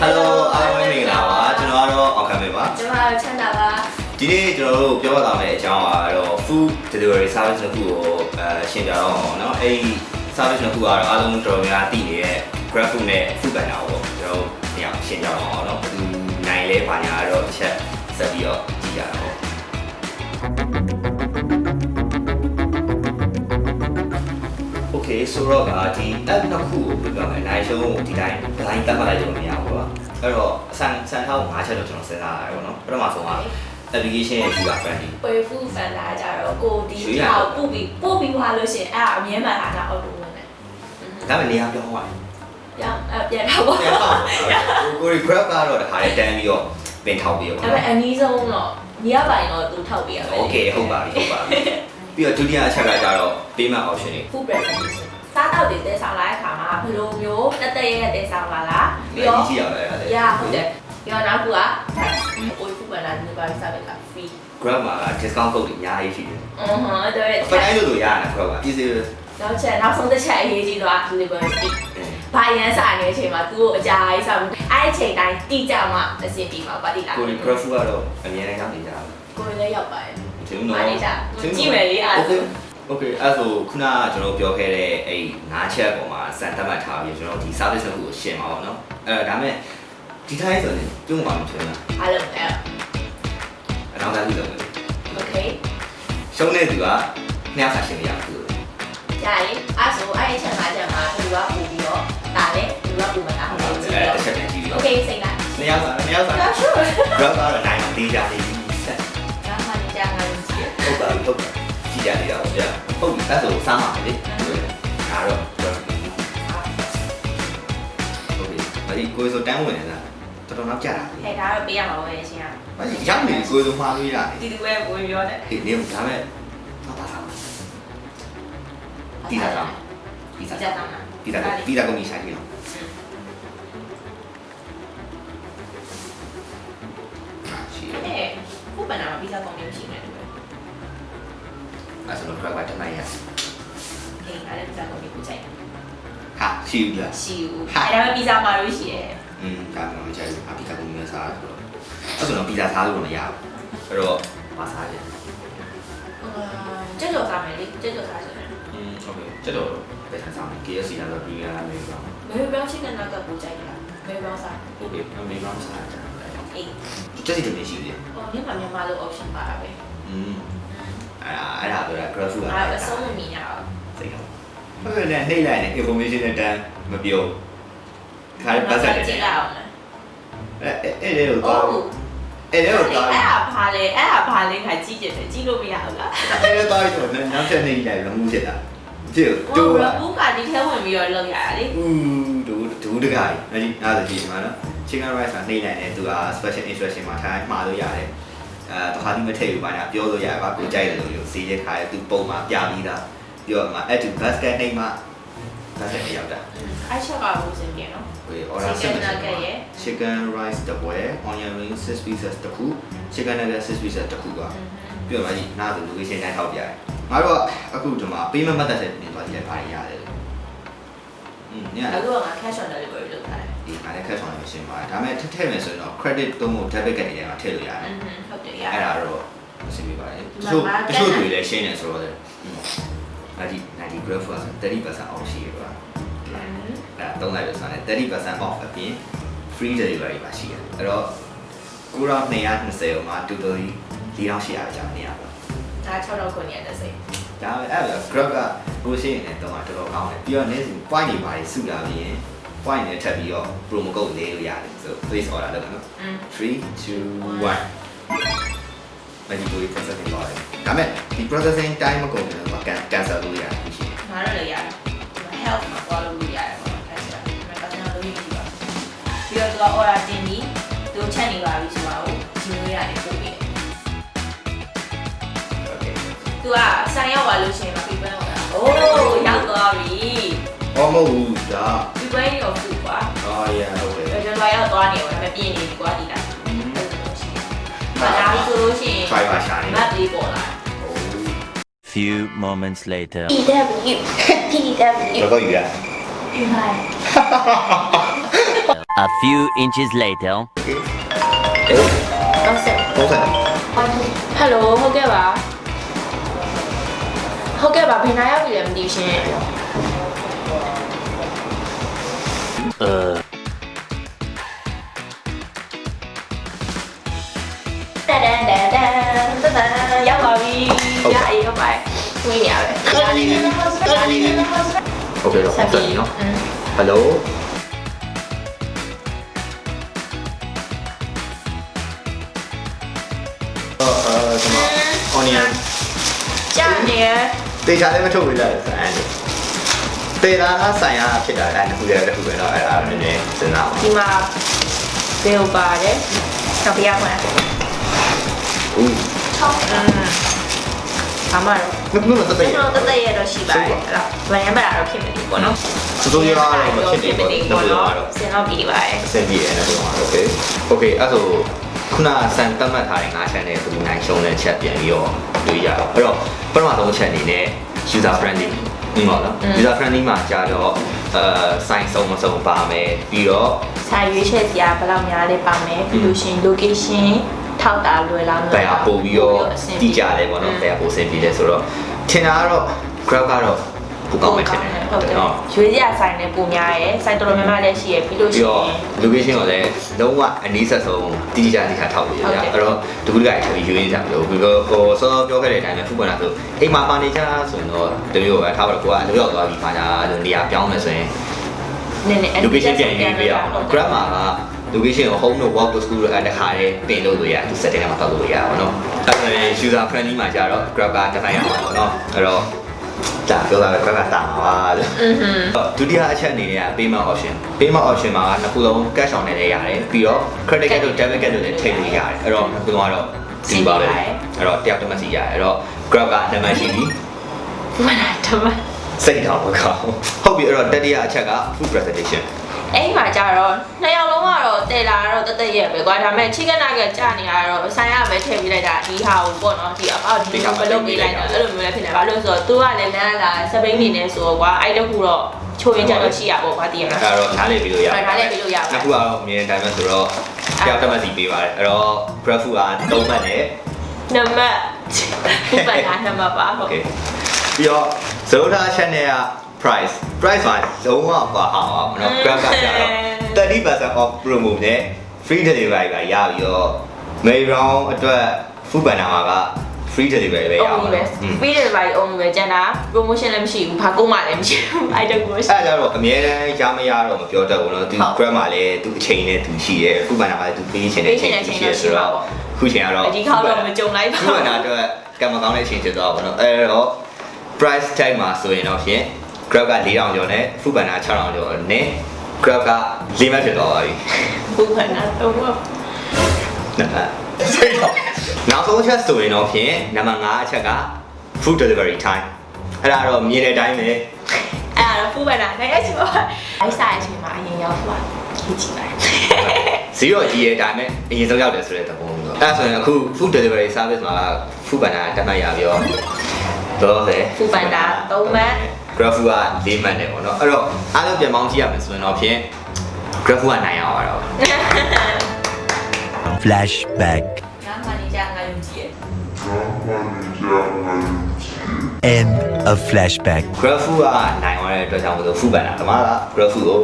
Hello အားလုံးပဲမင်္ဂလာပါကျွန်တော်ကတော့အောင်ခံမေပါ ကျွန်တော်တို့ချမ်းသာပါ ဒီနေ့ကျွန်တော်တို့ပြောပြသွားမယ့်အကြောင်းကတော့ food delivery service တစ်ခုကိုအဲရှင်းပြတော့အောင်เนาะအဲ့ဒီ service တစ်ခုကတော့အားလုံးတော်တော်များများသိနေတဲ့ Grab Food နဲ့ Food Panda ကိုကျွန်တော်တို့ညောင်ရှင်းပြတော့အောင်เนาะဘယ်သူနိုင်လဲဘာညာတော့တစ်ချက်ဆက်ပြီးတော့ကြည့်ကြတော့ โอเคဆိုတော့ကဒီ app နှစ်ခုကိုပြောပြမယ်နိုင်ရှုံးကိုဒီတိုင်းဒီတိုင်းတက်မှတ်လိုက်လို့မရဘူးကွာ အဲ့တော့အဆန်ဆန်ထောက်၅ချက်တော့ကျွန်တော်စဉ်းစားရတယ်ပေါ့နော်ပထမဆုံးက application ရဲ့ user friendly ဝေဖူဖန်လာကြတော့ကိုဒီ ရွှေရ ဟောပို့ပြီးပို့ပြီးသွားလို့ရှိရင်အဲ့ဒါအမြဲမှန်လာတာအော်တိုဝင်တယ် ဒါပေမဲ့နေရာပြောင်းသွားတယ် ပြန်အပြန်တော့ပေါ့ ပြန်တော့ကိုရီ grab ကတော့တခါလေးတန်းပြီးတော့ပင်ထောက်ပြီးတော့ အဲ့မဲ့အနည်းဆုံးတော့ညီရပိုင်တော့သူထောက်ပေးရမယ် โอเคဟုတ်ပါပြီဟုတ်ပါပြီပြီးတော့ဒုတိယအချက်ကကြတော့ payment option တွေ food presentation စားတော့တွေတဲဆောင်လာတဲ့ခါမှာ ဘယ်လိုမျိုးတက်တက်ရဲ့တဲဆောင်ပါလားပြီးတော့ကြည့်ရမယ်အဲ့ဒါရဟုတ်တယ်ပြီးတော့နောက်ကအိုးဖူမလာဒီဘာစာပဲက free grammar က discount code တွေအများကြီးရှိတယ်အဟမ်းတော့ဖိုင်လိုလိုရတာ grammar ဒီစီနောက်ချက်နောက်ဆုံးတစ်ချက်အရေးကြီးတော့ university ဘာရန်စာနေတဲ့အချိန်မှာသူ့ကိုအကြာကြီးစာအဲ့အချိန်တိုင်းတိကျမှအစီအပြေမှာပါတိလာကိုရီ graph ကတော့အများကြီးရောက်နေကြတယ်ကိုရီလည်းရောက်ပါတယ်သူတို့တော့ကြည့်မယ်လေအားလုံး ဆို โอเคအဲ့ဆိုခုနကကျွန်တော်ပြောခဲ့တဲ့အဲ့ငါးချက်ပုံမှာစံတတ်မှတ်ထားပြီးကျွန်တော်ဒီ service တစ်ခုကိုရှင်းပါတော့เนาะအဲဒါမဲ့ဒီတိုင်းဆိုရင်ပြုံးပါမှထင်တာ အားလုံးအဲ့ အနောက်သားလူလုံးပဲ โอเค ရှုံးတဲ့သူကနှစ်ယောက်စာရှင်းနေရဘူး ကြာရင်အဲ့ဆိုအဲ့အချက်၅ချက်မှာသူကပူပြီးတော့ဒါလည်းသူကပူမတာ ဟု ဟုတ် တ် ပါ ကဲ့ ဘူး ကြည့် အဲ့တစ်ချက်တည်းကြည့်ပြီး โอ တော့ เคစိတ်လိုက် နှစ်ယောက်စာနှစ်ယောက်စာ ဒါရှို့ grab ကတော့နိုင်အောင်တေးကြနေပြီဆက် ဒါမှလည်းကြာငါလည်းကြည့် ဟုတ်ပါပြီဟုတ်ပါ ကြည့်ကြနေတာပေါ့ဗျာဟုတ်ပြီအဲ့ဆိုစမ်းပါမယ်လေဒါတော့ grab ဟုတ်ပြီအဲ့ဒီကိုယ်ဆိုတန်းဝင်နေတာတော်တော်နောက်ကြတာဟဲ့ဒါတော့ပေးရမှာပဲရှင်ကဘာကြီးရောက်နေကိုယ်ဆိုမှားလို့ရတယ်တီတူပဲဝင်ပြောတယ်ဒီနေ့ဒါမဲ့တော့ပါသားတီတာတော့တီတာကြာတာမှာတီတာတီတာကိုမိဆိုင်ကြီးတော့ရှိရအဲ့ဘုပ္ပနာမှာဗီဇာကောင်းနေရှိနေတယ် အဲ့ဆိုတော့ခရဘာတနိုင်ရ အေးအဲ့ဒါဗီဇာကောင်းနေကိုကြိုက် ဟာရှိဘူးလား ရှိဘူးအဲ့ဒါပဲဗီဇာမှာလို့ရှိရဲ့ อืมဒါမှမဟုတ်ကြဘူးအပီတာကိုမိစားဆိုတော့အဲ့ဆိုတော့ပီဇာစားလို့မရဘူးအဲ့တော့မစားရ ကျက်ကြော်စားမယ်လေကျက်ကြော်စားဆိုရင် อืมโอเคကျတော့ပဲစားမယ် KFC လာတော့ပြီးရတာမျိုးပါ မေဘရောင်းချင်းနဲ့နောက်ကပူကြိုက်တာမေဘရောင်းစား โอเคအမေရောစားကြတယ် အေး ကျက်စီတည်းရှိတယ် ဟောမြန်မာမြန်မာလို့ option ပါတာပဲ อืม အဲ့ဒါအဲ့ဒါပြောတာ graph ကအဲ့ဒါအဆုံးမမြင်ရအောင်စိတ်ကောဟုတ်တယ်နဲ့နှိမ့်လိုက်နေ information နဲ့တန်းမပြောခါရပတ်ဆက်တယ်ကြည့်လိုက်အောင်လေအဲ့အဲ့အဲ့လိုတော့ဟုတ်အဲ့လိုအဲ့တော့ဒါဘာလဲအဲ့ဒါဘာလဲခါကြည့်ကြတယ်ကြည့်လို့မရဘူးလားအဲ့လိုတော့ဆိုတော့နောက်ချက်နေလိုက်လုံးမှုဖြစ်တာကြည့်ဟိုတို့ရဘူးကဒီထဲဝင်ပြီးတော့လောက်ရတာလေဦးဒူဒူတကကြီးအဲ့ဒီအားဆိုကြည့်မှာနော် chicken rice မှာနှိမ့်လိုက်နေသူက special instruction မှာထားမှာလို့ရတယ် အဲတခါဒီမထည့်ဘူးပါညာပြောလို့ရတယ်ပါကိုကြိုက်တယ်လို့လို့စီးတဲ့ခါရသူပုံမှာပြပြီးသားပြီးတော့မှာ add to basket နှိမ့်မှာ basket ရောက်တာအဲ့ချက်ကဘူးစင်ပြေနော်ဝေ order chicken nugget ရဲ့ chicken rice တစ်ပွဲ onion ring 6 pieces တစ်ခု chicken nugget 6 pieces တစ်ခုပါပြီးတော့မှဒီနားသူ location တိုင်းထောက်ပြရတယ်ငါတို့ကအခုဒီမှာ payment method နဲ့ပြင်သွားကြည့်လိုက်ပါရတယ်อืม ညအခုကငါ cash on delivery လုပ်ထားတယ်ဒီငါလည်းခက်ဆောင်နေရှင်းပါတယ်ဒါပေမဲ့ထည့်ထည့်မယ်ဆိုရင်တော့ credit သုံးဖို့ debit ကတည်းကထည့်လို့ရတယ်ဟုတ်တယ်ရအဲ့ဒါတော့မစင်ပြပါနဲ့တချို့တချို့တွေလည်းရှင်းနေဆိုတော့အဲ့ဒီ90 graph က30%အောက်ရှိရပါအဲ့ဒါသုံးလိုက်လို့ဆိုရင်30% off အပြင် free delivery ပါရှိတယ်အဲ့တော့ကိုရော220မှာတူတူကြီး4800ကျောင်းနေရပါဒါ6တော့ခုနေရတဲ့စိတ်ဒါပဲအဲ့ဒါ grab က ကိုရှင်းနေတော့တော်တော်ကောင်းတယ်ပြီးတော့ next point တွေပါစုလာပြီးရင် point နဲ့ထပ်ပြီးတော့ promo code လေးလို့ရတယ်ဆို place order လုပ်မယ်နော်อืม3 2 1မဒီကို processing လုပ်ရတယ်ဒါမဲ့ဒီ processing time မကုန်ဘူးတော့ cancel လုပ်ရတယ်ရှိတယ်ငါတို့လည်းရတယ် health မှာသွားလို့ရတယ်ပေါ့ cash ကမကကျွန်တော်လုပ်ရပြီပါပြီးတော့သူက order တင်ပြီးသူချက်နေပါပြီဆိုတော့ဂျင်းလို့ရတယ်ပို့ပြီး okay သူကဆိုင်ရောက်သွားလို့ရှိရင် တော့ပြပန်းတော့တာအိုးရောက်သွားပြီအော်မဟုတ်ဘူးဒါပြပန်းရောဖူကွာအော် yeah ဟုတ်တယ်ကျွန်တော်ရောက်သွားနေတော့ဒါပေမဲ့ပြင်းနေပြီကွာဒီလားအဲ့လိုလို့ရှိရင်ဘာသာဆိုလို့ရှိရင် try ပါရှာနေမတ်လေးပေါ်လာ Few moments later. PW PW တော့တော့ယူရဒီမှာ A few inches later. အေးဟုတ်ဆက်ဟုတ်ကဲ့ဟယ်လိုဟုတ်ကဲ့ပါ ဟုတ်ကဲ့ပါဘယ်နာရောက်ပြီလဲမသိဘူးရှင် Uh. တန်တန်တန်တန်တန်တန်ရောက်ပါပြီရအေးဟုတ်ပါဝင်ရပဲရလေးရလေး โอเคတော့ ဆက် ဆက် ပြီး ပြီ နော် နော်ဟယ်လို အော်အဲကျွန်တော် onion ကြာနေရ တေချာလည်းမထုတ်ဝေးလိုက်ဆန်တယ်တေလာကဆိုင်ရဖြစ်တာအဲ့ဒါတစ်ခုတည်းတစ်ခုပဲတော့အဲ့ဒါနည်းနည်းစဉ်းစားပါ ဒီမှာဘယ်လိုပါတယ်တော့ပြရမှာ ဦး 6အမ်အမတော့ ငါတို့တော့တ ကျွန် ည့် တော်တသက်ရတော့ရှိပါတယ်အဲ့တော့ဗရန်ပါတော့ဖြစ်မနေပေါ့နော် စစိုးရတော့မဖြစ်နေဘူး ပေါ့ တော့ နော် တော့ စင်တော့ပြီးပါတယ် အဆင်ပြေတယ်နော်တော့โอเคโอเคအဲ့ဆိုခုနဆန်တတ်မှတ်ထားတဲ့ငါးချက်နဲ့သူနိုင်ရှုံးတဲ့ချက်ပြန်ပြီးတော့ တွေ့ရအောင်အဲ့တော့ပထမဆုံးချက်အနေနဲ့ user friendly ဒီမှာနော် user friendly မှာကြာတော့အဲ sign ဆုံးမဆုံးပါမယ်ပြီးတော့စာရွေးချက်စရာဘယ်လောက်များလဲပါမယ်ပြီးလို့ရှိရင် location ထောက်တာလွယ်လားမဘယ်ဟာပို့ပြီးတော့အဆင်တိကျတယ်ပေါ့နော်ဘယ်ဟာပို့ဆင်ပြီးလဲဆိုတော့ထင်တာကတော့ grab ကတော့ ပိုကောင်းမယ်ထင်တယ်ဟုတ်တယ်နော်ရွေးစရာဆိုင်နဲ့ပုံများရယ်ဆိုင်တော်တော်များများလည်းရှိရယ်ပြီးလို့ပြီးရှိတော့ရင် location ကိုလည်းလုံးဝအနည်းဆက်ဆုံးတိတိကျတိကျထောက်လို့ရဟုတ်ရတယ်အဲ့တော့ဒုက္ခကရွေးရွေးကြမလို့ပြီးတော့ဟိုစောစောပြောခဲ့တဲ့အတိုင်းပဲဖူးပွင့်လာဆိုအိမ်မှာပါနေကြဆိုရင်တော့တမျိုးပဲထားပါတော့ကိုကအလုပ်ရောက်သွားပြီးခါကြနေရာပြောင်းမယ်ဆိုရင် နည်းနည်း location ပြန်ရွေးပေးရအောင် grab မှာက location ကို home တို့ work တို့ school တို့အဲ့တခါလေးတင်လို့လို့ရသူ setting ထဲမှာတောက်လို့ရအောင်နော်အဲ့ဒါနဲ့ user friendly မှာကြတော့ grab ကတပိုင်းရအောင်ပေါ့နော်အဲ့တော့ ဒါပြောတာပဲ grab ကတာမှာပါလို့อือဟึဒုတိယအချက်အနေနဲ့က payment option payment option မှာကနှစ်ခုလုံး cash on နဲ့လည်းရတယ်ပြီးတော့ credit card တို့ debit card တို့လည်းထည့်လို့ရတယ်အဲ့တော့နှစ်ခုလုံးကတော့စီပါပဲအဲ့တော့တယောက်တစ်မှတ်စီရတယ်အဲ့တော့ grab ကနံပါတ်ရှိပြီဘာလဲတမစိတ်တော်မကောင်းဟုတ်ပြီအဲ့တော့တတိယအချက်က food presentation အဲ့ဒီမှာကြတော့နှစ်ယောက်လုံးကတော့တယ်လာတော့တသက်ရဲ့ပဲကွာဒါပေမဲ့ chicken nugget ကြာနေတာတော့ဆိုင်ရပဲထည့်ပေးလိုက်တာဒီဟာကိုပေါ့နော်ဒီအပေါက်ဒီလိုမလုပ်ပေးလိုက်တာအဲ့လိုမျိုးလည်းဖြစ်နေပါလို့ဆိုတော့ तू ကလည်းလမ်းလာစပိန်နေနေဆိုတော့ကွာအဲ့တခုတော့ချိုးရင်းကြတော့ရှိရပေါ့ကွာတည်ရမလားအဲ့တော့နားလည်ပြီးလို့ရဟုတ်နားလည်ပြီးလို့ရပါတယ်နှစ်ခုကတော့အမြင်တိုင်းပဲဆိုတော့တယောက်တစ်မှတ်စီပေးပါတယ်အဲ့တော့ grab food က3မှတ်နဲ့နံပါတ်ဘုပ္ပနာနံပါတ်ပါဟုတ် okay ပြီးတော့ဇရိုတာချက်နဲ့က price price မှာလုံးဝပါအောင်အောင်နော် grab ကကြတော့30% off promo နဲ့ free delivery ပါရပြီးတော့ May round အတွက် food banner မှာက free delivery ပဲရအောင် only ပဲ free delivery only ပဲကျန်တာ promotion လည်းမရှိဘူးဘာကုန်းမှလည်းမရှိဘူးအဲ့တကူရှိအဲ့ဒါကြတော့အများတန်းရမရတော့မပြောတတ်ဘူးနော်သူဟုတ် grab မှာလည်းသူအချိန်နဲ့သူရှိရဲ food banner မှာလည်းသူပေးချင်တဲ့အချိန်သူရှိရဲဆိုတော့ခုချိန်ကတော့အဒီခေါက်တော့မကြုံလိုက်ပါ food banner အတွက်ကံမကောင်းတဲ့အချိန်ဖြစ်သွားပါတော့အဲ့တော့ price tag မှာဆိုရင်တော့ဖြင့် grab က4000ကျော်နဲ့ food banner 6000ကျော်နဲ့ grab က၄မှတ်ဖြစ်သွားပါပြီဘုပ္ပနာတော့ဟုတ်စိတ်တော့နောက်ဆုံးအချက်ဆိုရင်တော့ဖြင့်နံပါတ်5အချက်က food delivery time အဲ့ဒါတော့မြင်တဲ့အတိုင်းပဲအဲ့ဒါဘုပ္ပနာနိုင်ရချင်ပါအိုက်ဆိုင်အချိန်မှာအရင်ရောက်သွားကြီးကြည့်ပါဇီရောကြီးရဲ့ဒါပေမဲ့အရင်ဆုံးရောက်တယ်ဆိုတဲ့သဘောမျိုးအဲ့ဒါဆိုရင်အခု food delivery service မှာ food banner တက်မှတ်ရပြီးတော့တော့တယ်ဘုပ္ပနာ၃မှတ် graph က၄မှတ်နဲ့ပေါ့နော်အဲ့တော့အားလုံးပြန်ပေါင်းကြည့်ရမယ်ဆိုရင်တော့ဖြင့် graph ကနိုင်အောင်ပါတော့ Flashback. ငါမှနေကြငါယူကြည့် End of flashback. graph ကနိုင်အောင်တဲ့အတွက်ကြောင့်မလို့ food banner တမက graph ကို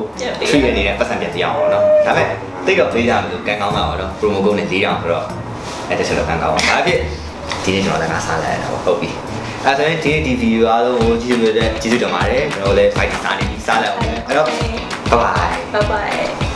treat အနေနဲ့ပတ်စံပြန်ပြအောင်ပေါ့နော်ဒါပေမဲ့တိတ်တော့ပေးကြမလို့ကန်ကောင်းတာပေါ့နော် promo code နဲ့၄တောင်ဆိုတော့အဲ့တစ်ချက်တော့ကန်ကောင်းပါဒါဖြစ်ဒီနေ့ကျွန်တော်လည်းငါစားလိုက်ရတာပေါ့ဟုတ်ပြီ အဲ့ဆိုရင်ဒီနေ့ဒီ video အားလုံးကိုကြည့်ရတဲ့ကျေးဇူးတင်ပါတယ်ကျွန်တော်လည်း fight စားနေပြီစားလိုက်အောင်မယ်အဲ့တော့ bye bye bye bye